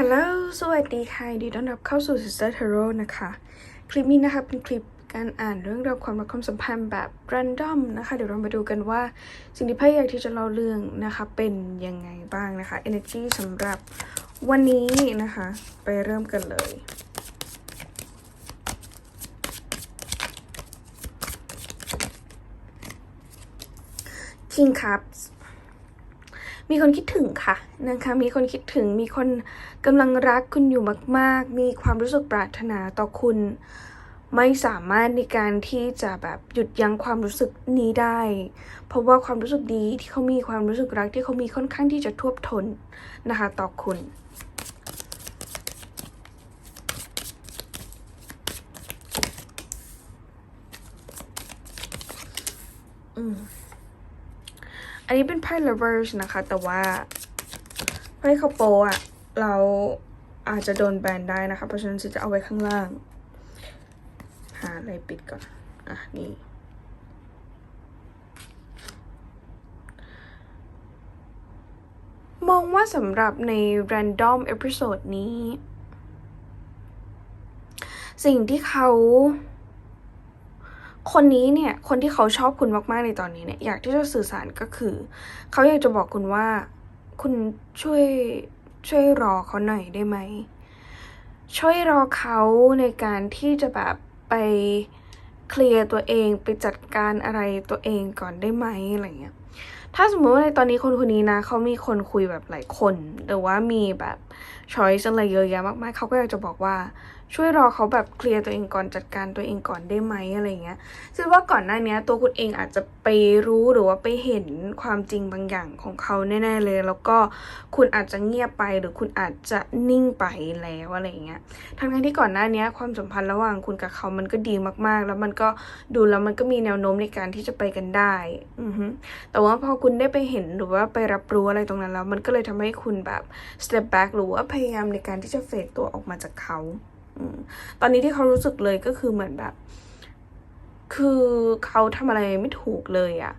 ฮัลโหล สวัสดีค่ะดีต้อนรับเข้าสู่ Sister Tarot นะคะ คลิปนี้นะคะเป็นคลิปการอ่านเรื่องราวความรักความสัมพันธ์แบบ random นะคะ เดี๋ยวเรามาดูกันว่า สิ่งที่ไพ่อยากที่จะเล่าเรื่องนะคะ เป็นยังไงบ้างนะคะ energy สำหรับวันนี้นะคะ ไปเริ่มกันเลย King Cups มีคนคิดถึงค่ะนะคะ มีคนคิดถึง มีคน กำลังรักคุณอยู่มาก ๆ มีความรู้สึกปรารถนาต่อคุณ ไม่สามารถในการที่จะแบบหยุดยั้งความรู้สึกนี้ได้ เพราะว่าความรู้สึกดีที่เขามีความรู้สึกรักที่เขามีค่อนข้างที่จะท่วมท้นนะคะต่อคุณอืมอันนี้เป็นไพ่ lovers นะคะ แต่ว่าไพ่เขาโปอะ เราอาจจะโดนแบนได้นะคะ เพราะฉะนั้นฉันจะเอาไว้ข้างล่าง หาอะไรปิดก่อน อะ นี่ มองว่าสำหรับใน random episode นี้ สิ่งที่เขา คนนี้เนี่ย คนที่เขาชอบคุณมาก ๆ ในตอนนี้เนี่ย อยากที่จะสื่อสารก็คือ เขาอยากจะบอกคุณว่า คุณช่วย ช่วยรอเขาหน่อยได้ไหม ช่วยรอเขาในการที่จะแบบไปเคลียร์ตัวเองไปจัดการอะไรตัวเองก่อนได้ไหมอะไรเงี้ย ถ้าสมมติว่าในตอนนี้คนคนนี้นะเขามีคนคุยแบบหลายคน หรือว่ามีแบบช้อยส์อะไรเยอะแยะมากมายเขาก็อยากจะบอกว่า ช่วยรอเขาแบบเคลียร์ตัวเองก่อนจัดการตัวเองก่อนได้ไหมอะไรเงี้ยซึ่งว่าก่อนหน้านี้ตัวคุณเองอาจจะไปรู้หรือว่าไปเห็นความจริงบางอย่างของเขาแน่ๆเลย แล้วก็คุณอาจจะเงียบไปหรือคุณอาจจะนิ่งไปแล้วอะไรเงี้ยทั้งที่ก่อนหน้านี้ความสัมพันธ์ระหว่างคุณกับเขามันก็ดีมากๆ แล้วมันก็ดูแล้วมันก็มีแนวโน้มในการที่จะไปกันได้อือฮึแต่ว่าพอคุณได้ไปเห็นหรือว่าไปรับรู้อะไรตรงนั้นแล้วมันก็เลยทำให้คุณแบบ step back หรือว่าพยายามในการที่จะเฟดตัวออกมาจากเขา ตอนนี้ที่เขารู้สึกเลยก็คือเหมือนแบบ คือเขาทำอะไรไม่ถูกเลยอะ่ะ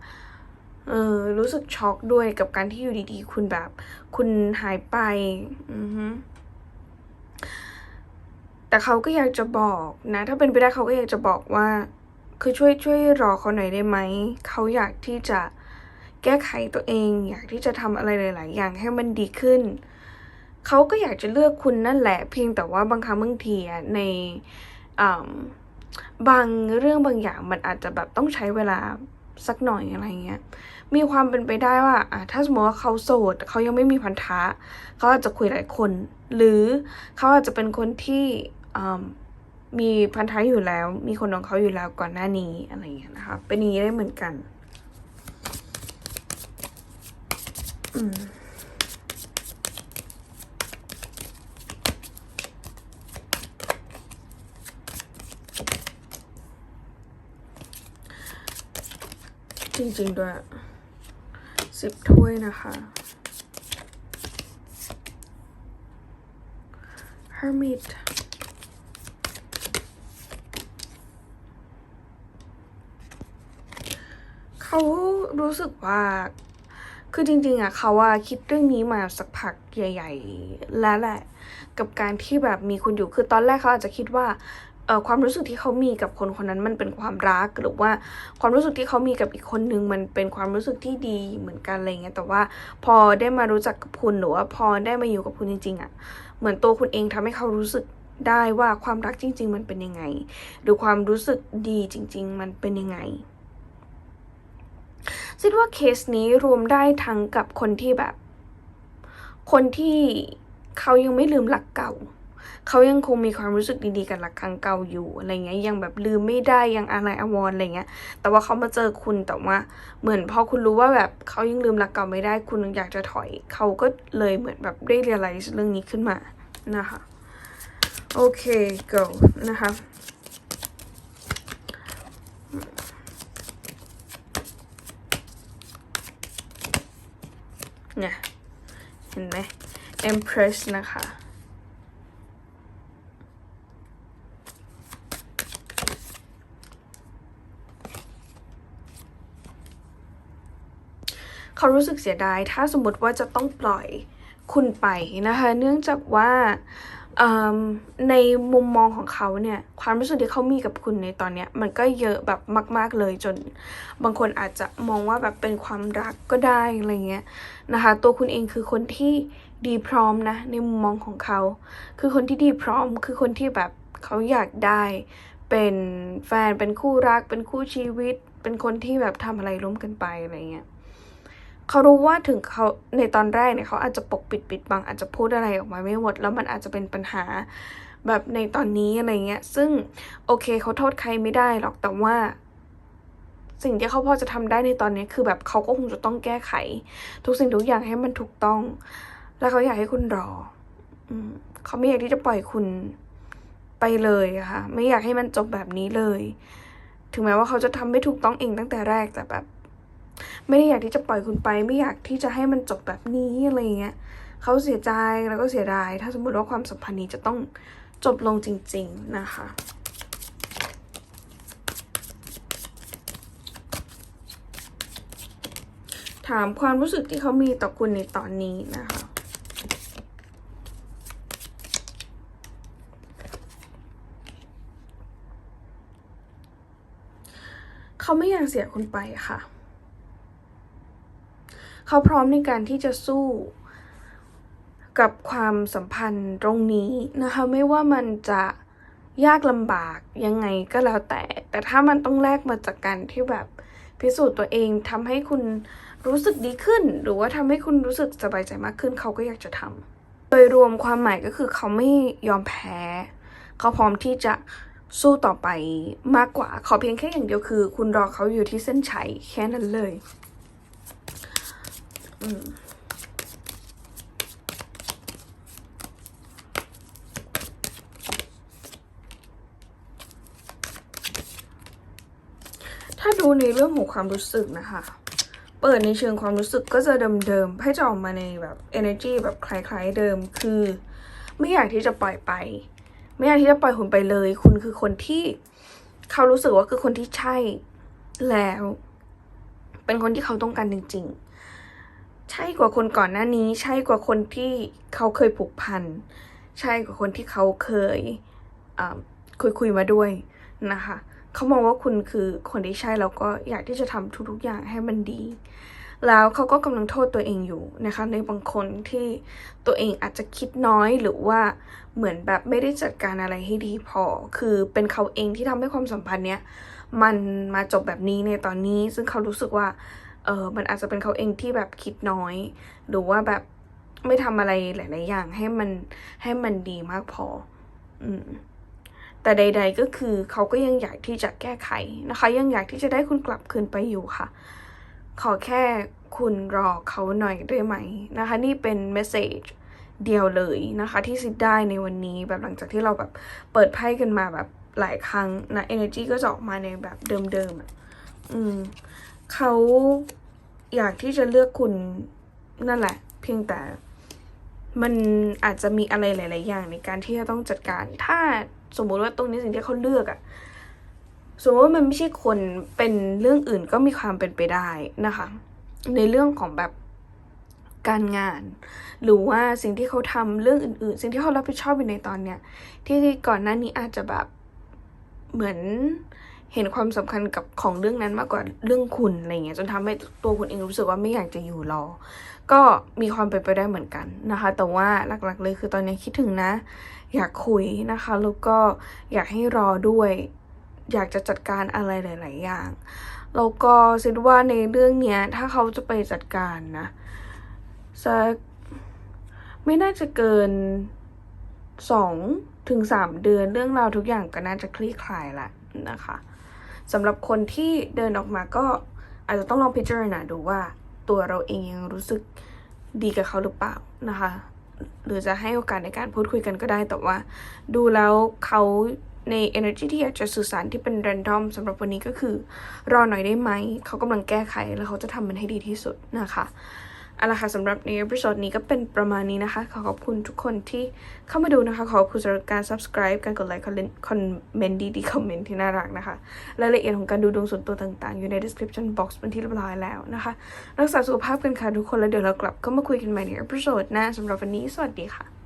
เออรู้สึกช็อกด้วยกับการที่อยู่ดีๆ คุณแบบ คุณหายไป อือฮึแต่เขาก็อยากจะบอกนะ ถ้าเป็นไปได้เขาก็อยากจะบอกว่า คือช่วยช่วยรอเขาหน่อยได้ไหม เขาอยากที่จะแก้ไขตัวเอง อยากที่จะทำอะไรหลาย ๆ อย่างให้มันดีขึ้น เขาก็อยากจะเลือกคุณนั่นแหละ เพียงแต่ว่าบางครั้งบางทีในอ่าบางเรื่องบางอย่างมันอาจจะแบบต้องใช้เวลาสักหน่อยอะไรเงี้ย มีความเป็นไปได้ว่าอะถ้าสมมติว่าเขาโสดเขายังไม่มีพันธะเขาอาจจะคุยหลายคน หรือเขาอาจจะเป็นคนที่อ่ามีพันธะอยู่แล้ว มีคนของเขาอยู่แล้วก่อนหน้านี้อะไรเงี้ยนะคะ เป็นอย่างนี้ได้เหมือนกัน อืม จริงๆด้วยสิบถ้วยนะคะ Hermit เขารู้สึกว่าคือจริงๆอะเขาว่าคิดเรื่องนี้มาสักพักใหญ่ ๆ แล้วแหละ กับการที่แบบมีคุณอยู่คือตอนแรกเขาอาจจะคิดว่า ความรู้สึกที่เขามีกับคนคนนั้นมันเป็นความรักหรือว่าความรู้สึกที่เขามีกับอีกคนนึงมันเป็นความรู้สึกที่ดีเหมือนกันอะไรเงี้ยแต่ว่าพอได้มารู้จักกับคุณหรือว่าพอได้มาอยู่กับคุณจริงๆอะ่ะเหมือนตัวคุณเองทำให้เขารู้สึกได้ว่าความรักจริง ๆ มันเป็นยังไง หรือความรู้สึกดีจริง ๆ มันเป็นยังไงคิดว่าเคสนี้รวมได้ทั้งกับคนที่แบบ คนที่เขายังไม่ลืมหลักเก่า เขายังคงมีความรู้สึกดีๆกับหลักครั้งเก่าอยู่อะไรเงี้ยยังแบบลืมไม่ได้ยังอะไรอวรอะไรเงี้ย แต่ว่าเขามาเจอคุณแต่ว่าเหมือนพอคุณรู้ว่าแบบเขายังลืมหลักเก่าไม่ได้ คุณอยากจะถอยเขาก็เลยเหมือนแบบได้เรียลไลซ์เรื่องนี้ขึ้นมานะคะโอเค go นะคะเนี่ยเห็นไหม Empress นะคะ เขารู้สึกเสียดาย ถ้าสมมติว่าจะต้องปล่อยคุณไปนะคะ เนื่องจากว่าในมุมมองของเขาเนี่ย ความรู้สึกที่เขามีกับคุณในตอนเนี้ย มันก็เยอะแบบมาก ๆเลยจน บางคนอาจจะมองว่าแบบเป็นความรักก็ได้อะไรเงี้ยนะคะ ตัวคุณเองคือคนที่ดีพร้อมนะ ในมุมมองของเขา คือคนที่ดีพร้อม คือคนที่แบบเขาอยากได้ เป็นแฟนเป็นคู่รัก เป็นคู่ชีวิต เป็นคนที่แบบทำอะไรร่วมกันไปอะไรเงี้ย เขารู้ว่าถึงเขาในตอนแรกเนี่ยเขาอาจจะปกปิดปิดบังอาจจะพูดอะไรออกมาไม่หมด แล้วมันอาจจะเป็นปัญหาแบบในตอนนี้อะไรเงี้ย ซึ่งโอเคเขาโทษใครไม่ได้หรอกแต่ว่า สิ่งที่เขาพอจะทำได้ในตอนนี้คือแบบเขาก็คงจะต้องแก้ไข ทุกสิ่งทุกอย่างให้มันถูกต้อง แล้วเขาอยากให้คุณรอ อืมเขาไม่อยากที่จะปล่อยคุณไปเลยอะค่ะ ไม่อยากให้มันจบแบบนี้เลย ถึงแม้ว่าเขาจะทำไม่ถูกต้องเองตั้งแต่แรกแต่แบบ ไม่ได้อยากที่จะปล่อยคุณไป ไม่อยากที่จะให้มันจบแบบนี้อะไรเงี้ยเขาเสียใจแล้วก็เสียดาย ถ้าสมมติว่าความสัมพันธ์นี้จะต้องจบลงจริง ๆ นะคะถามความรู้สึกที่เขามีต่อคุณในตอนนี้นะคะ เขาไม่อยากเสียคุณไปค่ะ เขาพร้อมในการที่จะสู้กับความสัมพันธ์ตรงนี้นะคะไม่ว่ามันจะยากลำบากยังไงก็แล้วแต่ แต่ถ้ามันต้องแลกมาจากการที่แบบพิสูจน์ตัวเองทำให้คุณรู้สึกดีขึ้น หรือว่าทำให้คุณรู้สึกสบายใจมากขึ้น เขาก็อยากจะทำโดยรวมความหมายก็คือเขาไม่ยอมแพ้ เขาพร้อมที่จะสู้ต่อไปมากกว่า ขอเพียงแค่อย่างเดียวคือ คุณรอเขาอยู่ที่เส้นชัยแค่นั้นเลย อืมถ้าดูในเรื่องของความรู้สึกนะคะ เปิดในเชิงความรู้สึกก็จะเดิมๆให้จะออกมาในแบบ energy แบบคล้ายๆเดิม คือ ไม่อยากที่จะปล่อยไป ไม่อยากที่จะปล่อยคุณไปเลย คุณคือคนที่เขารู้สึกว่าคือคนที่ใช่แล้ว เป็นคนที่เขาต้องการจริง ๆ ใช่กว่าคนก่อนหน้านี้ ใช่กว่าคนที่เขาเคยผูกพัน ใช่กว่าคนที่เขาเคยคุยคุยมาด้วยนะคะ เขามองว่าคุณคือคนที่ใช่แล้วก็อยากที่จะทำทุกๆอย่างให้มันดี แล้วเขาก็กำลังโทษตัวเองอยู่นะคะ ในบางคนที่ตัวเองอาจจะคิดน้อยหรือว่าเหมือนแบบไม่ได้จัดการอะไรให้ดีพอ คือเป็นเขาเองที่ทำให้ความสัมพันธ์เนี้ยมันมาจบแบบนี้ในตอนนี้ ซึ่งเขารู้สึกว่า เออมันอาจจะเป็นเขาเองที่แบบคิดน้อย หรือว่าแบบไม่ทำอะไรหลาย ๆ อย่างให้มันให้มันดีมากพอ อืมแต่ใด ๆ ก็คือเขาก็ยังอยากที่จะแก้ไขนะคะ ยังอยากที่จะได้คุณกลับคืนไปอยู่ค่ะ ขอแค่คุณรอเขาหน่อยได้ไหมนะคะ นี่เป็นเมสเซจเดียวเลยนะคะ ที่ซิดได้ในวันนี้แบบหลังจากที่เราแบบเปิดไพ่กันมาแบบหลายครั้งนะ energy ก็จะออกมาในแบบเดิมๆอะอืม เขาอยากที่จะเลือกคุณนั่นแหละ เพียงแต่มันอาจจะมีอะไรหลาย ๆ อย่างในการที่จะต้องจัดการ ถ้าสมมุติว่าตรงนี้สิ่งที่เขาเลือกอะสมมติว่ามันไม่ใช่คนเป็นเรื่องอื่นก็มีความเป็นไปได้นะคะ ในเรื่องของแบบการงาน หรือว่าสิ่งที่เขาทำเรื่องอื่น ๆ สิ่งที่เขารับผิดชอบอยู่ในตอนเนี้ยที่ก่อนหน้านี้อาจจะแบบเหมือน เห็นความสำคัญกับของเรื่องนั้นมากกว่าเรื่องคุณอะไรเงี้ยจนทำให้ตัวคุณเองรู้สึกว่าไม่อยากจะอยู่รอ ก็มีความเป็นไปได้เหมือนกันนะคะ แต่ว่าหลักๆเลยคือตอนนี้คิดถึงนะ อยากคุยนะคะแล้วก็อยากให้รอด้วย อยากจะจัดการอะไรหลาย ๆ อย่างแล้วก็คิดว่าในเรื่องเนี้ยถ้าเขาจะไปจัดการนะสักไม่น่าจะเกินสองถึงสามเดือนเรื่องราวทุกอย่างก็น่าจะคลี่คลายละนะคะ สำหรับคนที่เดินออกมาก็อาจจะต้องลองพิจารณาดูว่าตัวเราเองยังรู้สึกดีกับเขาหรือเปล่านะคะ หรือจะให้โอกาสในการพูดคุยกันก็ได้แต่ว่า ดูแล้วเขาใน energy ที่อยากจะสื่อสารที่เป็น random สำหรับวันนี้ก็คือ รอหน่อยได้ไหม เขากำลังแก้ไขแล้วเขาจะทำมันให้ดีที่สุดนะคะ เอาละค่ะสำหรับในเอพิโซดนี้ก็เป็นประมาณนี้นะคะ ขอขอบคุณทุกคนที่เข้ามาดูนะคะ ขอบคุณสำหรับการ subscribe การกดไลค์คอมเมนต์ดีๆคอมเมนต์ที่น่ารักนะคะ รายละเอียดของการดูดวงส่วนตัวต่างๆ อยู่ใน description box เป็นที่เรียบร้อยแล้วนะคะ รักษาสุขภาพกันค่ะทุกคนแล้วเดี๋ยวเรากลับก็มาคุยกันใหม่ในเอพิโซดหน้าสำหรับวันนี้สวัสดีค่ะ